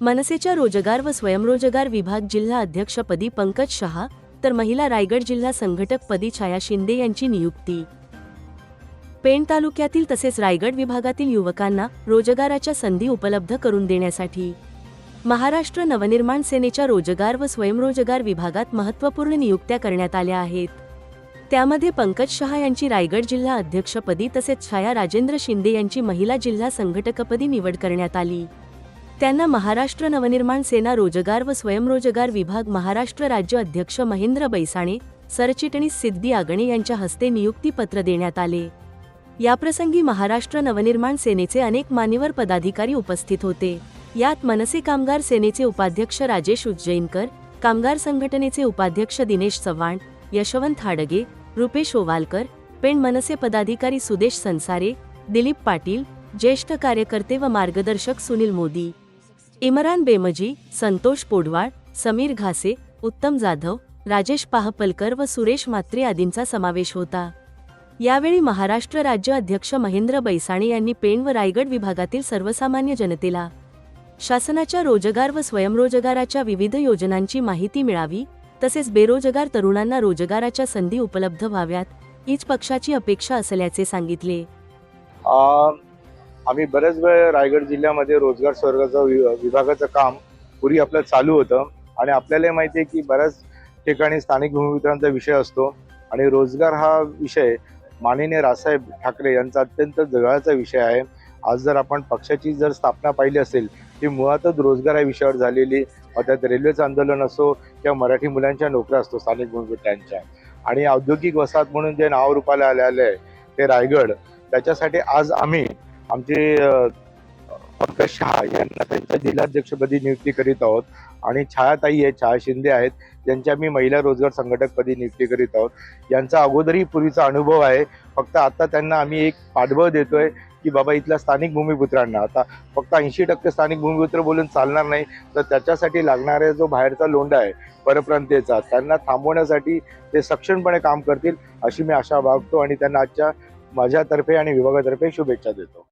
मनसेच्या रोजगार व स्वयंरोजगार विभाग जिल्हा अध्यक्षपदी पंकज शहा तर महिला रायगड जिल्हा संघटकपदी छाया शिंदे यांची नियुक्ती. पेण तालुक्यातील तसेच रायगड विभागातील युवकांना रोजगाराच्या संधी उपलब्ध करून देण्यासाठी. महाराष्ट्र नवनिर्माण सेनेच्या रोजगार व स्वयंरोजगार विभागात महत्त्वपूर्ण नियुक्त्या करण्यात आल्या आहेत. त्यामध्ये पंकज शहा यांची रायगड जिल्हा अध्यक्षपदी तसेच छाया राजेंद्र शिंदे यांची महिला जिल्हा संघटकपदी निवड करण्यात आली. त्यांना महाराष्ट्र नवनिर्माण सेना रोजगार व स्वयंरोजगार विभाग महाराष्ट्र राज्य अध्यक्ष महेंद्र बैसाणे सरचिटणीस सिद्धी आगणे यांच्या हस्ते नियुक्तीपत्र देण्यात आले. याप्रसंगी महाराष्ट्र नवनिर्माण सेनेचे अनेक मान्यवर पदाधिकारी उपस्थित होते. यात मनसे कामगार सेनेचे उपाध्यक्ष राजेश उज्जैनकर कामगार संघटनेचे उपाध्यक्ष दिनेश चव्हाण यशवंत हाडगे रुपेश ओवालकर पेण मनसे पदाधिकारी सुदेश संसारे दिलीप पाटील ज्येष्ठ कार्यकर्ते व मार्गदर्शक सुनील मोदी. इमरान बेमजी संतोष पोडवाळ समीर घासे उत्तम जाधव राजेश पाहपलकर व सुरेश म्हात्रे आदींचा समावेश होता. यावेळी महाराष्ट्र राज्य अध्यक्ष महेंद्र बैसाणे यांनी पेण व रायगड विभागातील सर्वसामान्य जनतेला शासनाच्या रोजगार व स्वयंरोजगाराच्या विविध योजनांची माहिती मिळावी तसेच बेरोजगार तरुणांना रोजगाराच्या संधी उपलब्ध व्हाव्यात हीच पक्षाची अपेक्षा असल्याचे सांगितले. आम्ही बरेच वेळ रायगड जिल्ह्यामध्ये रोजगार स्वर्गाचं विभागाचं काम पूर्वी आपलं चालू होतं. आणि आपल्याला माहिती आहे की बऱ्याच ठिकाणी स्थानिक भूमिपुत्रांचा विषय असतो. आणि रोजगार हा विषय माननीय रासाहेब ठाकरे यांचा अत्यंत जगाळाचा विषय आहे. आज जर आपण पक्षाची जर स्थापना पाहिली असेल ती मुळातच रोजगार या विषयावर झालेली त्यात रेल्वेचं आंदोलन असो किंवा मराठी मुलांच्या नोकऱ्या असतो स्थानिक भूमिपुत्रांच्या. आणि औद्योगिक वसाहत म्हणून जे नाव रूपाला आले आहे ते रायगड. त्याच्यासाठी आज आम्ही आमचे पंकज शहा यांना त्यांच्या जिल्हाध्यक्षपदी नियुक्ती करीत आहोत. आणि छायाताई आहेत छाया शिंदे आहेत ज्यांच्या आम्ही महिला रोजगार संघटकपदी नियुक्ती करीत आहोत. यांचा अगोदरही पूर्वीचा अनुभव आहे. फक्त आता त्यांना आम्ही एक पाठबळ देतोय की बाबा इथल्या स्थानिक भूमिपुत्रांना. आता फक्त ऐंशी टक्के स्थानिक भूमिपुत्र बोलून चालणार नाही तर त्याच्यासाठी लागणारा जो बाहेरचा लोंडा आहे परप्रांतीयचा त्यांना थांबवण्यासाठी ते सक्षमपणे काम करतील अशी मी आशा बाळगतो आणि त्यांना आजच्या माझ्यातर्फे आणि विभागातर्फे शुभेच्छा देतो.